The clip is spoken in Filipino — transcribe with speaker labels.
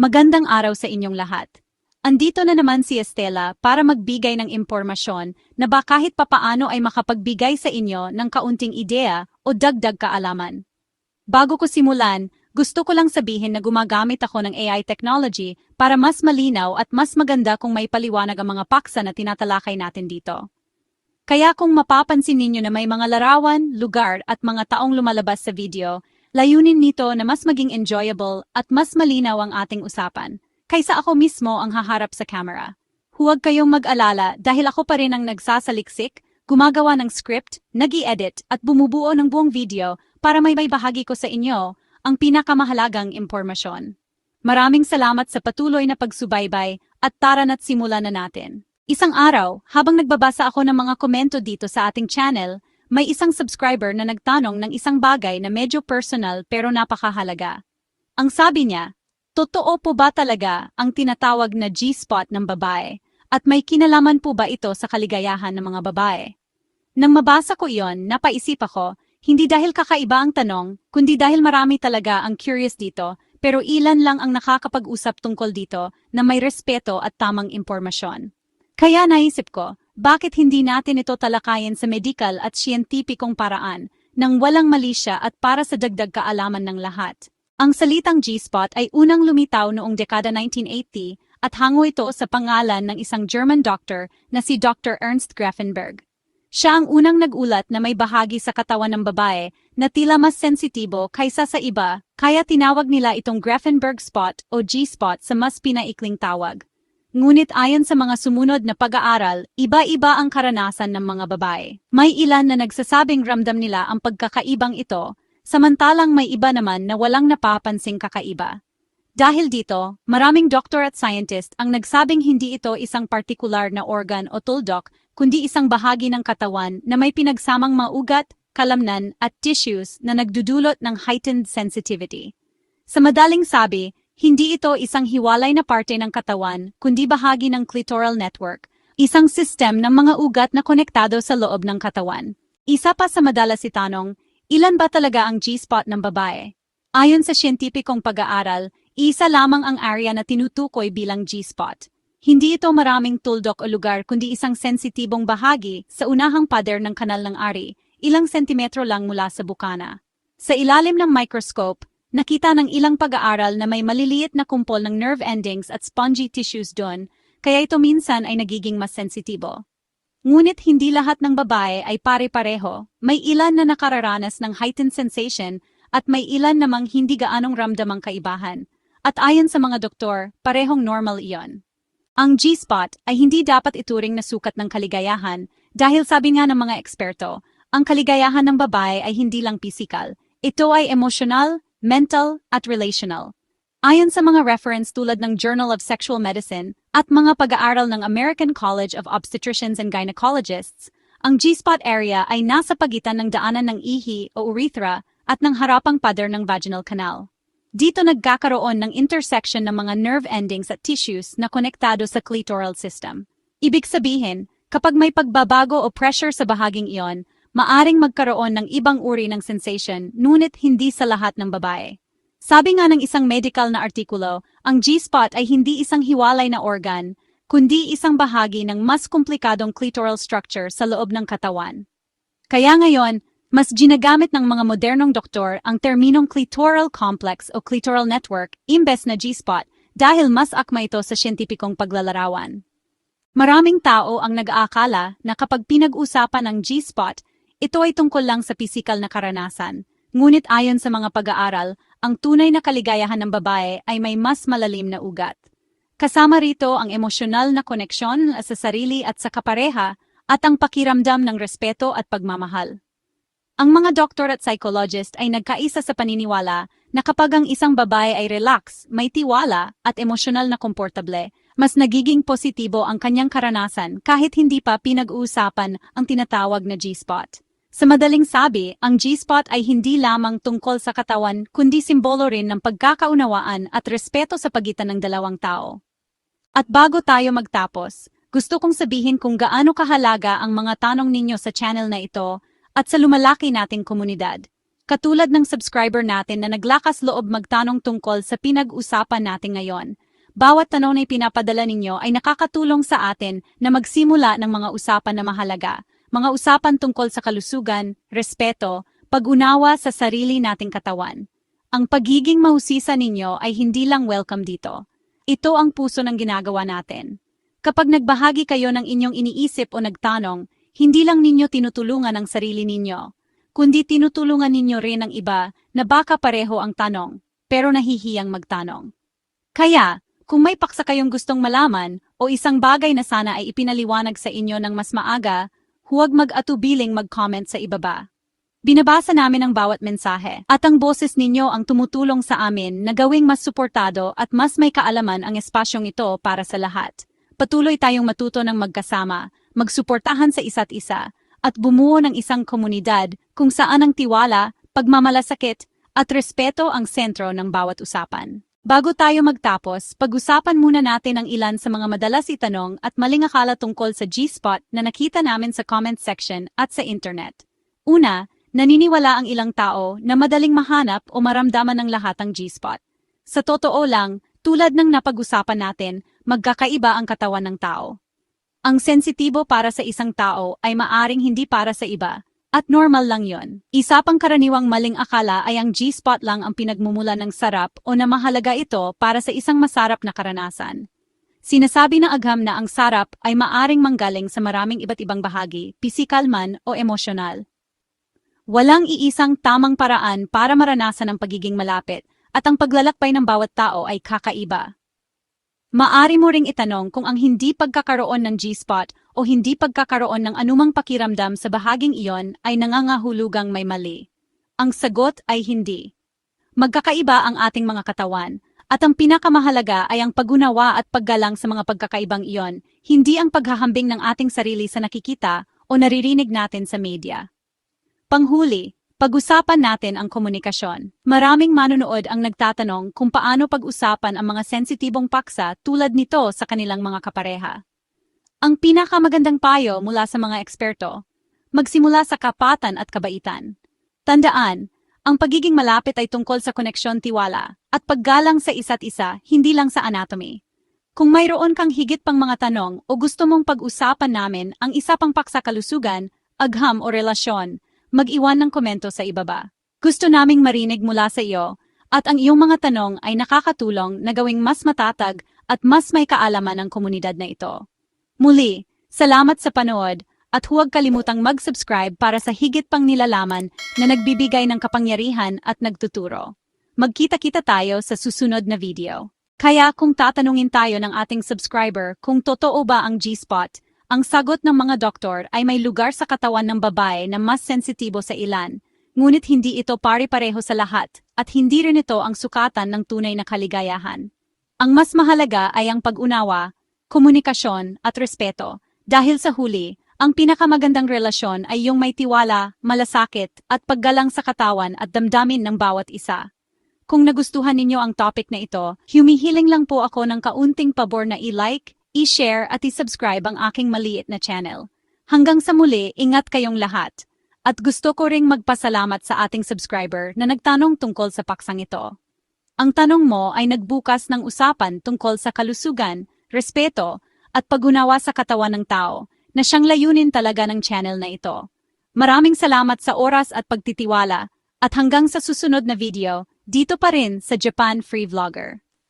Speaker 1: Magandang araw sa inyong lahat. Andito na naman si Estela para magbigay ng impormasyon na ba kahit papaano ay makapagbigay sa inyo ng kaunting ideya o dagdag kaalaman. Bago ko simulan, gusto ko lang sabihin na gumagamit ako ng AI technology para mas malinaw at mas maganda kung may paliwanag ang mga paksa na tinatalakay natin dito. Kaya kung mapapansin ninyo na may mga larawan, lugar at mga taong lumalabas sa video, layunin nito na mas maging enjoyable at mas malinaw ang ating usapan, kaysa ako mismo ang haharap sa camera. Huwag kayong mag-alala dahil ako pa rin ang nagsasaliksik, gumagawa ng script, nag edit at bumubuo ng buong video para may bahagi ko sa inyo ang pinakamahalagang impormasyon. Maraming salamat sa patuloy na pagsubaybay at tara na't simulan na natin. Isang araw, habang nagbabasa ako ng mga komento dito sa ating channel, may isang subscriber na nagtanong ng isang bagay na medyo personal pero napakahalaga. Ang sabi niya, totoo po ba talaga ang tinatawag na G-spot ng babae? At may kinalaman po ba ito sa kaligayahan ng mga babae? Nang mabasa ko iyon, napaisip ako, hindi dahil kakaiba ang tanong, kundi dahil marami talaga ang curious dito, pero ilan lang ang nakakapag-usap tungkol dito na may respeto at tamang impormasyon. Kaya naisip ko, bakit hindi natin ito talakayin sa medical at siyentipikong paraan nang walang mali siya at para sa dagdag kaalaman ng lahat? Ang salitang G-spot ay unang lumitaw noong dekada 1980 at hango ito sa pangalan ng isang German doctor na si Dr. Ernst Grafenberg. Siya ang unang nagulat na may bahagi sa katawan ng babae na tila mas sensitibo kaysa sa iba, kaya tinawag nila itong Grafenberg spot o G-spot sa mas pinaikling tawag. Ngunit ayon sa mga sumunod na pag-aaral, iba-iba ang karanasan ng mga babae. May ilan na nagsasabing ramdam nila ang pagkakaibang ito, samantalang may iba naman na walang napapansing kakaiba. Dahil dito, maraming doktor at scientist ang nagsabing hindi ito isang partikular na organ o tuldok, kundi isang bahagi ng katawan na may pinagsamang maugat, kalamnan at tissues na nagdudulot ng heightened sensitivity. Sa madaling sabi, hindi ito isang hiwalay na parte ng katawan, kundi bahagi ng clitoral network, isang sistem ng mga ugat na konektado sa loob ng katawan. Isa pa sa madalas itanong, ilan ba talaga ang G-spot ng babae? Ayon sa siyentipikong pag-aaral, isa lamang ang area na tinutukoy bilang G-spot. Hindi ito maraming tuldok o lugar kundi isang sensitibong bahagi sa unahang pader ng kanal ng ari, ilang sentimetro lang mula sa bukana. Sa ilalim ng microscope, Nakita ng ilang pag-aaral na may maliliit na kumpol ng nerve endings at spongy tissues doon, kaya ito minsan ay nagiging mas sensitibo. Ngunit hindi lahat ng babae ay pare-pareho, may ilan na nakararanas ng heightened sensation at may ilan namang hindi gaanong ramdamang kaibahan. At ayon sa mga doktor, parehong normal iyon. Ang G-spot ay hindi dapat ituring na sukat ng kaligayahan dahil sabi nga ng mga eksperto, ang kaligayahan ng babae ay hindi lang pisikal, ito ay emosyonal, mental, at relational. Ayon sa mga reference tulad ng Journal of Sexual Medicine at mga pag-aaral ng American College of Obstetricians and Gynecologists, ang G-spot area ay nasa pagitan ng daanan ng ihi o urethra at ng harapang pader ng vaginal canal. Dito nagkakaroon ng intersection ng mga nerve endings at tissues na konektado sa clitoral system. Ibig sabihin, kapag may pagbabago o pressure sa bahaging iyon, maaring magkaroon ng ibang uri ng sensation, ngunit hindi sa lahat ng babae. Sabi nga ng isang medical na artikulo, ang G-spot ay hindi isang hiwalay na organ, kundi isang bahagi ng mas komplikadong clitoral structure sa loob ng katawan. Kaya ngayon, mas ginagamit ng mga modernong doktor ang terminong clitoral complex o clitoral network imbes na G-spot dahil mas akma ito sa siyentipikong paglalarawan. Maraming tao ang nag-aakala na kapag pinag-usapan ang G-spot ito ay tungkol lang sa pisikal na karanasan. Ngunit ayon sa mga pag-aaral, ang tunay na kaligayahan ng babae ay may mas malalim na ugat. Kasama rito ang emosyonal na koneksyon sa sarili at sa kapareha at ang pakiramdam ng respeto at pagmamahal. Ang mga doktor at psychologist ay nagkaisa sa paniniwala na kapag ang isang babae ay relax, may tiwala at emosyonal na komportable, mas nagiging positibo ang kanyang karanasan kahit hindi pa pinag-uusapan ang tinatawag na G-spot. Sa madaling sabi, ang G-spot ay hindi lamang tungkol sa katawan kundi simbolo rin ng pagkakaunawaan at respeto sa pagitan ng dalawang tao. At bago tayo magtapos, gusto kong sabihin kung gaano kahalaga ang mga tanong ninyo sa channel na ito at sa lumalaki nating komunidad. Katulad ng subscriber natin na naglakas loob magtanong tungkol sa pinag-usapan natin ngayon. Bawat tanong na ipinapadala ninyo ay nakakatulong sa atin na magsimula ng mga usapan na mahalaga. Mga usapan tungkol sa kalusugan, respeto, pag-unawa sa sarili nating katawan. Ang pagiging mahusisa ninyo ay hindi lang welcome dito. Ito ang puso ng ginagawa natin. Kapag nagbahagi kayo ng inyong iniisip o nagtanong, hindi lang ninyo tinutulungan ang sarili ninyo, kundi tinutulungan ninyo rin ang iba na baka pareho ang tanong, pero nahihiyang magtanong. Kaya, kung may paksa kayong gustong malaman o isang bagay na sana ay ipinaliwanag sa inyo ng mas maaga, huwag mag-atubiling mag-comment sa ibaba. Binabasa namin ang bawat mensahe at ang boses ninyo ang tumutulong sa amin na gawing mas suportado at mas may kaalaman ang espasyong ito para sa lahat. Patuloy tayong matuto ng magkasama, magsuportahan sa isa't isa, at bumuo ng isang komunidad kung saan ang tiwala, pagmamalasakit, at respeto ang sentro ng bawat usapan. Bago tayo magtapos, pag-usapan muna natin ang ilan sa mga madalas itanong at maling akala tungkol sa G-Spot na nakita namin sa comment section at sa internet. Una, naniniwala ang ilang tao na madaling mahanap o maramdaman ng lahat ang G-Spot. Sa totoo lang, tulad ng napag-usapan natin, magkakaiba ang katawan ng tao. Ang sensitibo para sa isang tao ay maaring hindi para sa iba, at normal lang yon. Isa pang karaniwang maling akala ay ang G-spot lang ang pinagmumula ng sarap o na mahalaga ito para sa isang masarap na karanasan. Sinasabi ng agham na ang sarap ay maaring manggaling sa maraming iba't ibang bahagi, pisikal man o emosyonal. Walang iisang tamang paraan para maranasan ang pagiging malapit, at ang paglalakbay ng bawat tao ay kakaiba. Maari mo ring itanong kung ang hindi pagkakaroon ng G-spot o hindi pagkakaroon ng anumang pakiramdam sa bahaging iyon ay nangangahulugang may mali. Ang sagot ay hindi. Magkakaiba ang ating mga katawan, at ang pinakamahalaga ay ang pagunawa at paggalang sa mga pagkakaibang iyon, hindi ang paghahambing ng ating sarili sa nakikita o naririnig natin sa media. Panghuli, pag-usapan natin ang komunikasyon. Maraming manonood ang nagtatanong kung paano pag-usapan ang mga sensitibong paksa tulad nito sa kanilang mga kapareha. Ang pinakamagandang payo mula sa mga eksperto, magsimula sa kapatan at kabaitan. Tandaan, ang pagiging malapit ay tungkol sa koneksyon tiwala at paggalang sa isa't isa, hindi lang sa anatomy. Kung mayroon kang higit pang mga tanong o gusto mong pag-usapan namin ang isa pang paksa kalusugan, agham o relasyon, mag-iwan ng komento sa ibaba. Gusto naming marinig mula sa iyo at ang iyong mga tanong ay nakakatulong na gawing mas matatag at mas may kaalaman ang komunidad na ito. Muli, salamat sa panood at huwag kalimutang mag-subscribe para sa higit pang nilalaman na nagbibigay ng kapangyarihan at nagtuturo. Magkita-kita tayo sa susunod na video. Kaya kung tatanungin tayo ng ating subscriber kung totoo ba ang G-spot, ang sagot ng mga doktor ay may lugar sa katawan ng babae na mas sensitibo sa ilan, ngunit hindi ito pare-pareho sa lahat at hindi rin ito ang sukatan ng tunay na kaligayahan. Ang mas mahalaga ay ang pag-unawa, komunikasyon at respeto dahil sa huli, ang pinakamagandang relasyon ay yung may tiwala, malasakit at paggalang sa katawan at damdamin ng bawat isa. Kung nagustuhan ninyo ang topic na ito, humihiling lang po ako ng kaunting pabor na i-like, i-share at i-subscribe ang aking maliit na channel. Hanggang sa muli, ingat kayong lahat. At gusto ko ring magpasalamat sa ating subscriber na nagtanong tungkol sa paksang ito. Ang tanong mo ay nagbukas ng usapan tungkol sa kalusugan, respeto, at pagunawa sa katawan ng tao na siyang layunin talaga ng channel na ito. Maraming salamat sa oras at pagtitiwala at hanggang sa susunod na video, dito pa rin sa Japan Free Vlogger.